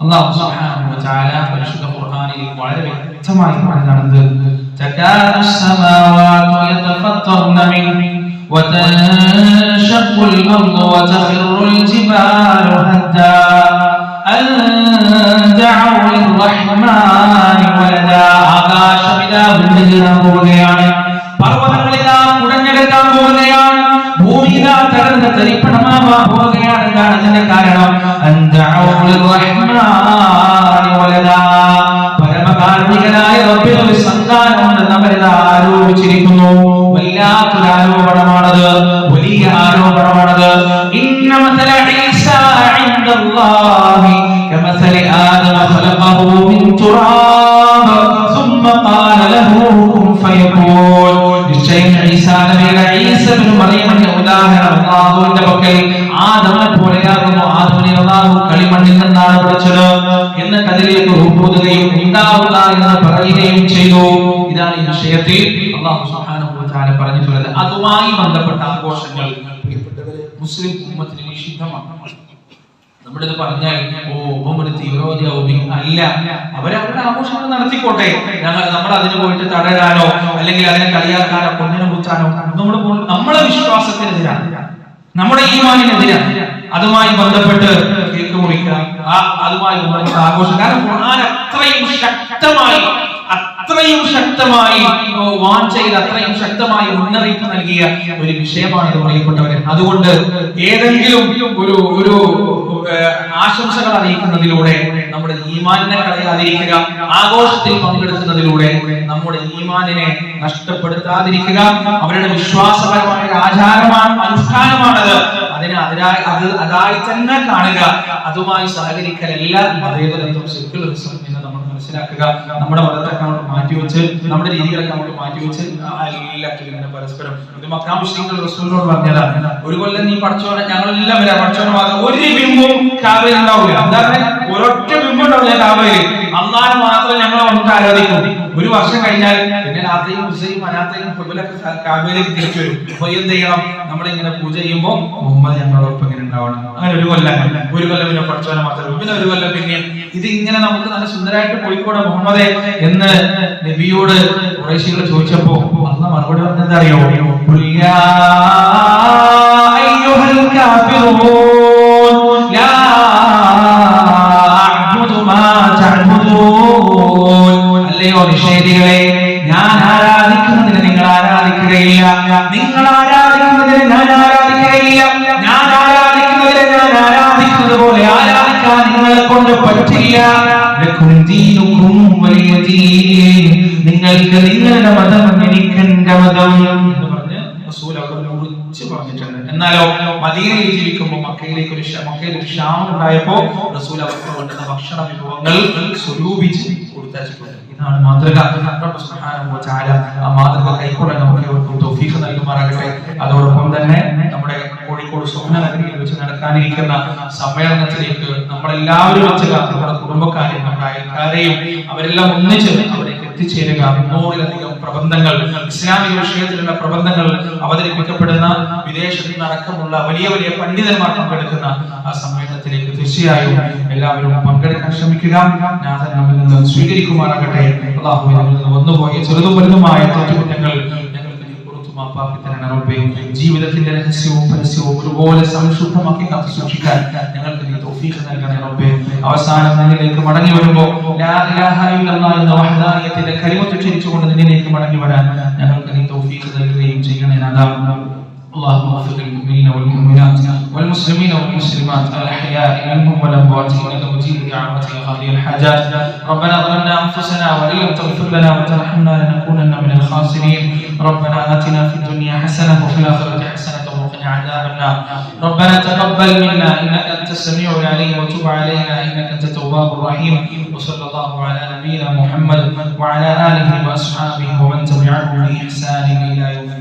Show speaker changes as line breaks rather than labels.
അല്ലാഹു സുബ്ഹാനഹു വ തആല പരിശുദ്ധ ഖുർആനിൽ വളരെ വ്യക്തമായി പറയുന്നത് തകാദു السماوات يتفطرن منه وتنشق الأرض وتخر الجبال هدا أن دعوا للرحمن ولدا ആകാശമിതാ വിണ്ടുകീറാൻ പോവുകയാണ് തരിപ്പണമാവാൻ പോവുകയാണ് എന്താണ് അതിന്റെ കാരണം. പരമകാരുണികനായ റബ്ബിന് ഒരു സന്താനമുണ്ടെന്ന് അവരിത് ആരോപിച്ചിരിക്കുന്നു വല്ലാത്തൊരു ആരോപണമാണത് ബിൻ ഉദാഹരണം. അല്ലാഹുവിന്റെ പക്കൽ ആദമനെ പോലെയാകുന്നു ആദമിനെ അല്ലാഹു കളിമണ്ണിൽ നിന്നാണ് പഠിച്ചത് എന്നിട്ട് അതിലേക്ക് ഊതുകയും ഉണ്ടാവുക എന്ന് പറയുകയും ചെയ്തു. ഇതാണ് ഈ വിഷയത്തിൽ വ തആല പറഞ്ഞിട്ടുള്ളത് അതുമായി ബന്ധപ്പെട്ട ആഘോഷങ്ങൾ. മുസ്ലിം ഉമ്മത്തിന് നിഷിദ്ധമാണ് നമ്മളിത് പറഞ്ഞാൽ ഓ ഉപമൊരു തീവ്രവാദിയാവും അല്ല. അവരവരുടെ ആഘോഷങ്ങൾ നടത്തിക്കോട്ടെ. ഞങ്ങൾ നമ്മൾ അതിന് പോയിട്ട് തടയാനോ അല്ലെങ്കിൽ അതിനെ കളിയാക്കാനോ കൊന്നിനെ കുറിച്ചാനോ നമ്മൾ നമ്മളെ വിശ്വാസത്തിനെതിരാണ്. നമ്മുടെ ഈമാനിനെതിരാണ്. അതുമായി ബന്ധപ്പെട്ട് കേക്ക് മുറിക്കുക ആ അതുമായി ബന്ധപ്പെട്ട ആഘോഷം. കാരണം ഖുർആൻ അത്രയും ശക്തമായി അത്രയും ശക്തമായി വാഞ്ചയിൽ അത്രയും ശക്തമായി മുന്നറിയിപ്പ് നൽകിയ ഒരു വിഷയമാണ് ഇത് പറയപ്പെട്ടവരെ അതുകൊണ്ട് ഏതെങ്കിലും ഒരു ഒരു ആശംസകൾ അറിയിക്കുന്നതിലൂടെ നമ്മുടെ ഈമാനിനെ കളയാതിരിക്കുക ആഘോഷത്തിൽ പങ്കെടുക്കുന്നതിലൂടെ നമ്മുടെ ഈമാനിനെ നഷ്ടപ്പെടുത്താതിരിക്കുക അവരുടെ വിശ്വാസപരമായ ആചാരമാണ് അനുഷ്ഠാനമാണത്. അതിനെ അതിനായി അത് അതായി തന്നെ കാണുക. അതുമായി സഹകരിക്കലല്ല മതേതരത്വം സെക്യുലറിസം എന്ന് നമ്മൾ മനസ്സിലാക്കുക. നമ്മുടെ മതത്തെ മാറ്റി മാറ്റിവെച്ച് നമ്മുടെ രീതികളൊക്കെ മാറ്റി മാറ്റിവെച്ച് ആ എല്ലാത്തിലും ഇങ്ങനെ പരസ്പരം. ഇത് മക്കാം മുസ്ലിങ്ങൾ റസൂലിനോട് പറഞ്ഞതാണ് ഒരു കൊല്ലം നീ പഠിച്ചോനെ ഞങ്ങളെല്ലാം വരാം. പഠിച്ചോനെ ഒരു ബിംബവും കാവയിൽ ഉണ്ടാവില്ല. എന്താണ് ഒരൊറ്റ ബിംബം ഉണ്ടാവില്ല കാവയിൽ അള്ളാഹ് മാത്രം ഞങ്ങൾ വന്നിട്ട് ആരാധിക്കും. ഒരു വർഷം കഴിഞ്ഞാൽ പിന്നെ രാത്രിയും ഉച്ചയും അനാത്തയും കാവയിലേക്ക് തിരിച്ചു വരും. അപ്പൊ എന്ത് ചെയ്യണം? നമ്മളിങ്ങനെ പൂജ ചെയ്യുമ്പോൾ മുഹമ്മദ് ഞങ്ങളോടൊപ്പം ഇങ്ങനെ ഉണ്ടാവണം. അങ്ങനെ ഒരു കൊല്ലം. ഒരു കൊല്ലം പിന്നെ പഠിച്ചവനെ മാത്രം പിന്നെ ഒരു കൊല്ലം പിന്നെ ഇത് ഇങ്ങനെ നമുക്ക് നല്ല സുന്ദരമായിട്ട് പോയിക്കൂടെ മുഹമ്മദെ എന്ന് നബിയോട് കുറേശികൾ ചോദിച്ചപ്പോ അന്ന് മറുപടി പറഞ്ഞത് അറിയോ? അല്ലയോ നിഷേധികളെ ഞാൻ ആരാധിക്കുന്നതിന് നിങ്ങൾ ആരാധിക്കുകയില്ല. നിങ്ങൾ ആരാധിക്കുന്നതിന് ഞാൻ ആരാധിക്കുകയില്ല. ഞാൻ ആരാധിക്കുന്നതിന് ഞാൻ ആരാധിക്കുന്നത് പോലെ ആരാധിക്കാൻ നിങ്ങളെ കൊണ്ട് പറ്റില്ല. നിങ്ങൾക്ക് നിങ്ങളുടെ മതം എനിക്ക് എന്റെ മതം. എന്നാലോ മദീനയിൽ ജീവിക്കുമ്പോൾ മക്കയിലേക്ക് ഒരു മക്കയിൽ ഒരു ക്ഷാമം ഉണ്ടായപ്പോ റസൂൽ അവർക്ക് വേണ്ടുന്ന ഭക്ഷണ വിഭവങ്ങൾ സ്വരൂപിച്ച് കൊടുത്തയച്ചിട്ടുണ്ട്. ഇതാണ് മാതൃക. ആ മാതൃക കൈക്കൊള്ളാൻ നമുക്ക് ഏവർക്കും തൗഫീഖ് നൽകുമാറാകട്ടെ. അതോടൊപ്പം തന്നെ നമ്മുടെ കോഴിക്കോട് സ്വപ്ന നഗരിയിൽ വെച്ച് നടക്കാനിരിക്കുന്ന സമ്മേളനത്തിലേക്ക് നമ്മളെല്ലാവരും വെച്ച് നമ്മുടെ കുടുംബക്കാരെയും നമ്മുടെ അയൽക്കാരെയും അവരെല്ലാം ഒന്നിച്ച് അവിടേക്ക് എത്തിച്ചേരുക. നൂറിലധികം പ്രബന്ധങ്ങൾ ഇസ്ലാമിക വിഷയത്തിലുള്ള പ്രബന്ധങ്ങൾ അവതരിപ്പിക്കപ്പെടുന്ന വിദേശത്ത് നടക്കമുള്ള വലിയ വലിയ പണ്ഡിതന്മാർ പങ്കെടുക്കുന്ന ആ സമ്മേളനത്തിലേക്ക് തീർച്ചയായും എല്ലാവരും പങ്കെടുക്കാൻ ശ്രമിക്കുക. നാഥൻ നമ്മിൽ നിന്ന് സ്വീകരിക്കുമാറാകട്ടെ. അള്ളാഹു വന്നുപോയ ചെറുതും വലുതുമായ തെറ്റുകുറ്റങ്ങൾ ഞങ്ങൾക്ക് നീ പുറത്തു മാപ്പാക്കി തരണം റബ്ബേ ജീവിതത്തിന്റെ രഹസ്യവും പരസ്യവും ഒരുപോലെ സംശുദ്ധമാക്കി കാത്തു സൂക്ഷിക്കാൻ ഞങ്ങൾക്ക് നീ തൗഫീഖ് നൽകണേ റബ്ബേ അവസാനം നിന്നിലേക്ക് മടങ്ങി വരുമ്പോൾ ലാ ഇലാഹ ഇല്ലല്ലാഹ് എന്ന വഹദാനിയത്തിന്റെ കലിമത്ത് ഉച്ചരിച്ചുകൊണ്ട് നിന്നിലേക്ക് മടങ്ങി വരാൻ ഞങ്ങൾക്ക് നീ തൗഫീഖ് നൽകുകയും ചെയ്യണേ നാഥാ اللهم اغفر للمؤمنين والمؤمنات والمسلمين والمسلمات الاحياء منهم والاموات انك مجيب دعوات يا قاضي الحاجات ربنا ظلمنا انفسنا وان لم تغفر لنا وترحمنا لنكونن من الخاسرين ربنا آتنا في الدنيا حسنة وفي الآخرة حسنة وقنا عذاب النار. ربنا تقبل منا إنك أنت السميع العليم وتب علينا إنك أنت التواب الرحيم. وصلى الله على نبينا محمد وعلى آله وأصحابه ومن تبعهم بإحسان إلى يوم